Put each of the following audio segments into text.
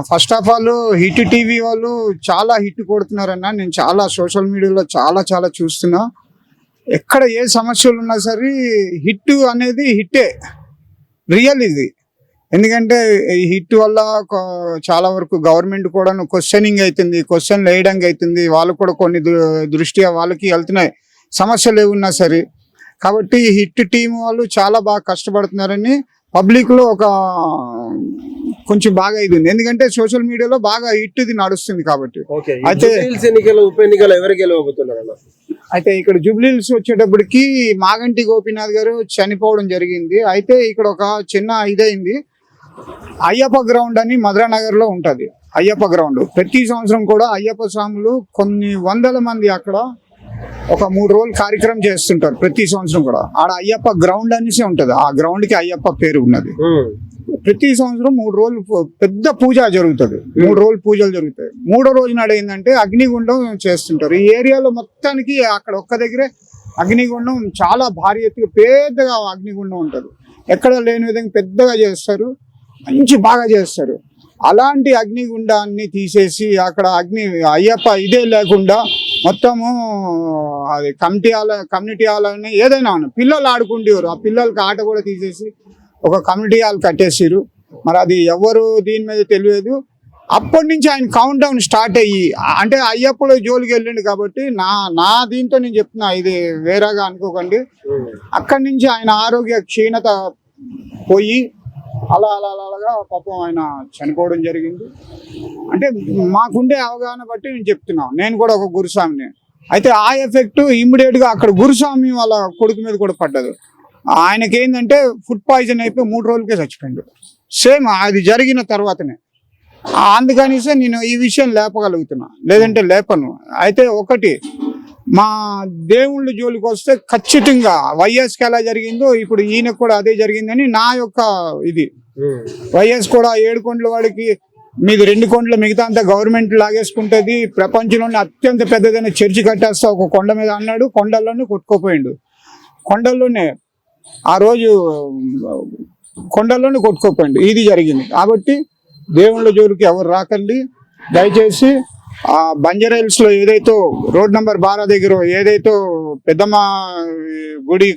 First of all Hit TV వాళ్ళు చాలా hit కొడుతున్నారన్న. నేను చాలా సోషల్ మీడియాలో చాలా చాలా చూస్తున్నా. ఎక్కడ ఏ సమస్యలు ఉన్నా సరే హిట్ అనేది హిట్టే రియల్ ఇది. ఎందుకంటే ఈ హిట్ వల్ల చాలా వరకు గవర్నమెంట్ కూడా క్వశ్చనింగ్ అవుతుంది క్వశ్చన్ వేయడానికి అవుతుంది వాళ్ళు కూడా కొన్ని దృ- దృష్ట్యా వాళ్ళకి వెళ్తున్నాయి. సమస్యలు ఏమున్నా సరే. కాబట్టి హిట్ టీం వాళ్ళు చాలా బాగా కష్టపడుతున్నారని పబ్లిక్లో ఒక కొంచెం బాగా ఇది ఉంది. ఎందుకంటే సోషల్ మీడియాలో బాగా హిట్ ఇది నడుస్తుంది కాబట్టి. అయితే- ఎన్నికలు ఉప ఎన్నికలు ఎవరు గెలవబోతున్నారు అయితే ఇక్కడ జూబ్లీహిల్స్ వచ్చేటప్పటికి మాగంటి గోపీనాథ్ గారు చనిపోవడం జరిగింది. అయితే ఇక్కడ ఒక చిన్న ఇదైంది. అయ్యప్ప గ్రౌండ్ అని మధురానగర్లో ఉంటది. అయ్యప్ప గ్రౌండ్ ప్రతి సంవత్సరం కూడా అయ్యప్ప స్వాములు కొన్ని వందల మంది అక్కడ ఒక మూడు రోజులు కార్యక్రమం చేస్తుంటారు. ప్రతి సంవత్సరం కూడా. ఆడ అయ్యప్ప గ్రౌండ్ అనేసి ఉంటది. ఆ గ్రౌండ్కి అయ్యప్ప పేరు ఉన్నది. ప్రతి సంవత్సరం మూడు రోజులు పెద్ద పూజ జరుగుతుంది. మూడు రోజులు పూజలు జరుగుతాయి. మూడో రోజు నాడు ఏంటంటే అగ్నిగుండం చేస్తుంటారు. ఈ ఏరియాలో మొత్తానికి అక్కడ ఒక్క దగ్గరే అగ్నిగుండం చాలా భారీ ఎత్తుగా పెద్దగా అగ్నిగుండం ఉంటుంది. ఎక్కడ లేని విధంగా పెద్దగా చేస్తారు. మంచి బాగా చేస్తారు. అలాంటి అగ్నిగుండాన్ని తీసేసి అక్కడ అగ్ని అయ్యప్ప ఇదే లేకుండా మొత్తము అది కమిటీ హాల్ కమ్యూనిటీ హాల్ అని ఏదైనా పిల్లలు ఆడుకుంటేవారు ఆ పిల్లలకి ఆట కూడా తీసేసి ఒక కమ్యూనిటీ హాల్ కట్టేసారు మరి అది ఎవరు దీని మీద తెలియదు. అప్పటి నుంచి ఆయన కౌంట్ డౌన్ స్టార్ట్ అయ్యి అంటే అయ్యప్పుడు జోలికి వెళ్ళిండు కాబట్టి నా నా దీంతో నేను చెప్తున్నా ఇది వేరేగా అనుకోకండి. అక్కడి నుంచి ఆయన ఆరోగ్య క్షీణత పోయి అలా అలా అలా అలాగా పాపం ఆయన చనిపోవడం జరిగింది. అంటే మాకుండే అవగాహన బట్టి నేను చెప్తున్నా. నేను కూడా ఒక గురుస్వామిని. అయితే ఆ ఎఫెక్ట్ ఇమ్మీడియట్గా అక్కడ గురుస్వామి వాళ్ళ కొడుకు మీద కూడా పడ్డదు. ఆయనకి ఏంటంటే ఫుడ్ పాయిజన్ అయిపోయి మూడు రోజులకే చచ్చిపోయిండు. సేమ్ అది జరిగిన తర్వాతనే. అందుకనిసే నేను ఈ విషయం లేపగలుగుతున్నా. లేదంటే లేపను. అయితే ఒకటి మా దేవుళ్ళ జోలికి వస్తే ఖచ్చితంగా వైఎస్కి ఎలా జరిగిందో ఇప్పుడు ఈయనకు కూడా అదే జరిగిందని నా యొక్క ఇది. వైఎస్ కూడా ఏడు కొండల వాడికి మీది రెండు కొండలు మిగతా అంతా గవర్నమెంట్ లాగేసుకుంటుంది. ప్రపంచంలోనే అత్యంత పెద్దదైన చర్చి కట్టేస్తా ఒక కొండ మీద అన్నాడు. కొండల్లోనే కొట్టుకోపోయిండు. కొండల్లోనే ఆ రోజు కొండల్లోనే కొట్టుకోపోయింది ఇది జరిగింది. కాబట్టి దేవుళ్ళ జోలికి ఎవరు రాకండి. దయచేసి ఆ బంజరైల్స్లో ఏదైతే రోడ్ నెంబర్ బారా దగ్గర ఏదైతే పెద్దమ్మ గుడి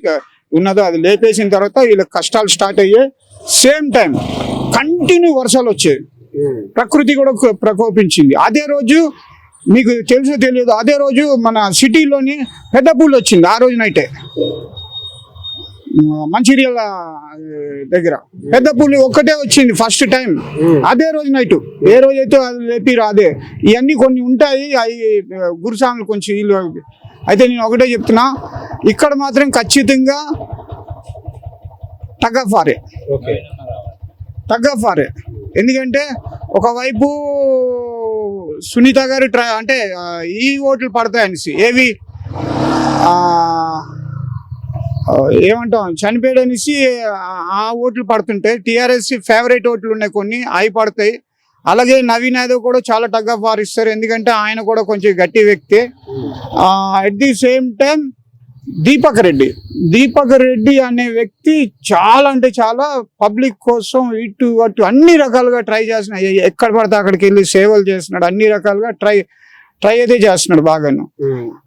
ఉన్నదో అది లేపేసిన తర్వాత వీళ్ళకి కష్టాలు స్టార్ట్ అయ్యాయి సేమ్ టైం కంటిన్యూ వర్షాలు వచ్చాయి. ప్రకృతి కూడా ప్రకోపించింది. అదే రోజు మీకు తెలుసో తెలియదు అదే రోజు మన సిటీలోని పెద్ద పూలు వచ్చింది. ఆ రోజు నైటే. మంచిర్యాల దగ్గర. పెద్ద పులి ఒక్కటే వచ్చింది ఫస్ట్ టైం. అదే రోజు నైట్. ఏ రోజు అయితే అది లేపిరు అదే. ఇవన్నీ కొన్ని ఉంటాయి అవి గురుస్వాములు కొంచెం వీళ్ళు అయితే నేను ఒకటే చెప్తున్నా ఇక్కడ మాత్రం ఖచ్చితంగా తగ్గఫారే. ఓకే. తగ్గఫారే. ఎందుకంటే ఒకవైపు సునీత గారు ట్రై అంటే ఈ ఓట్లు పడతాయనేసి. ఏవి? ఏమంటాం? చనిపోయాడు అనేసి ఆ- ఓట్లు పడుతుంటాయి. టీఆర్ఎస్ ఫేవరెట్ ఓట్లు ఉన్నాయి కొన్ని అవి పడతాయి. అలాగే నవీన్ యాదవ్ కూడా చాలా టగ్ ఆఫ్ వార్ ఇస్తారు. ఎందుకంటే ఆయన కూడా కొంచెం గట్టి వ్యక్తి. At the same time Deepak Reddy. Deepak Reddy అనే వ్యక్తి చాలా అంటే చాలా పబ్లిక్ కోసం ఇటు అటు అన్ని రకాలుగా ట్రై చేసిన ఎక్కడ పడితే అక్కడికి వెళ్ళి సేవలు చేస్తున్నాడు. అన్ని రకాలుగా ట్రై ట్రై అయితే చేస్తున్నాడు బాగాను.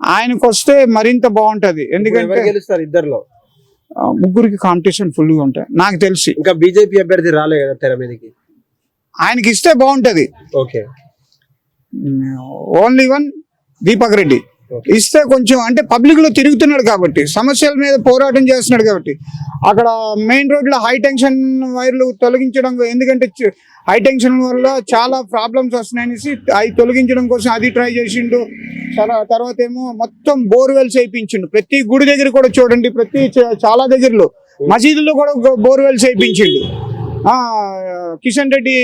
ఆయనకు వస్తే మరింత బాగుంటది. ఎందుకంటే గెలుస్తారు ఇద్దరులో? ముగ్గురికి కాంపిటీషన్ ఫుల్గా ఉంటాయి. నాకు తెలిసి. ఇంకా బీజేపీ అభ్యర్థి రాలే కదా తెర మీదకి? ఆయనకి ఇస్తే బాగుంటది. Okay. Only one Deepak Reddy. ఇస్తే కొంచెం అంటే పబ్లిక్లో తిరుగుతున్నాడు కాబట్టి సమస్యల మీద పోరాటం చేస్తున్నాడు కాబట్టి. అక్కడ మెయిన్ రోడ్లో హై టెన్షన్ వైర్లు తొలగించడం ఎందుకంటే హై టెన్షన్ వల్ల చాలా ప్రాబ్లమ్స్ వస్తున్నాయనేసి అవి తొలగించడం కోసం అది ట్రై చేసిండు. చాలా తర్వాత ఏమో మొత్తం బోర్వెల్స్ వేయించిండు. ప్రతి గుడి దగ్గర కూడా చూడండి ప్రతి చాలా దగ్గరలో. మసీదుల్లో కూడా బోర్వెల్స్ వేయించిండు. కిషన్ రెడ్డి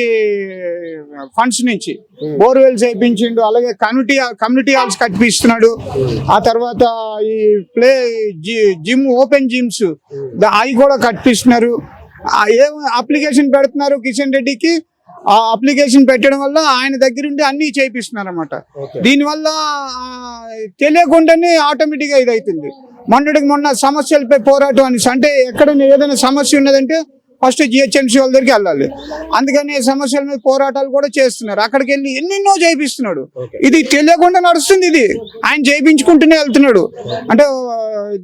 ఫండ్స్ నుంచి. బోర్వెల్స్ వేయించిండు అలాగే కమ్యూనిటీ కమ్యూనిటీ హాల్స్ కట్టిస్తున్నాడు ఆ తర్వాత ఈ ప్లే జిమ్ ఓపెన్ జిమ్స్ అవి కూడా కట్టిస్తున్నారు ఏం అప్లికేషన్ పెడుతున్నారు కిషన్ రెడ్డికి? ఆ అప్లికేషన్ పెట్టడం వల్ల ఆయన దగ్గరుండి అన్ని చేపిస్తున్నారు అనమాట దీనివల్ల తెలియకుండానే ఆటోమేటిక్గా ఇది అవుతుంది మొన్నటికి మొన్న సమస్యలపై పోరాటం అనేసి అంటే ఎక్కడైనా ఏదైనా సమస్య ఉన్నదంటే ఫస్ట్ జిహెచ్ఎంసీ వాళ్ళ దగ్గరికి వెళ్ళాలి. అందుకని ఈ సమస్యల మీద పోరాటాలు కూడా చేస్తున్నారు. అక్కడికి వెళ్ళి ఎన్నెన్నో చేయిస్తున్నాడు ఇది తెలియకుండా నడుస్తుంది ఇది. ఆయన చేయించుకుంటూనే వెళ్తున్నాడు. అంటే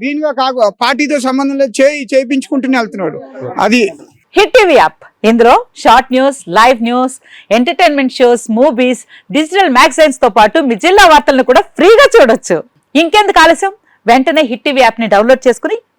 దీనిగా కాకు పార్టీతో సంబంధం లేదు చేయి చేయించుకుంటూనే వెళ్తున్నాడు. అది హిట్ టీవీ యాప్. ఇందులో short news live news entertainment shows movies digital మ్యాగజైన్స్తో పాటు మీ జిల్లా వార్తలను కూడా ఫ్రీగా చూడొచ్చు. ఇంకెందుకు ఆలస్యం? వెంటనే హిట్ టీవీ యాప్ని డౌన్లోడ్ చేసుకుని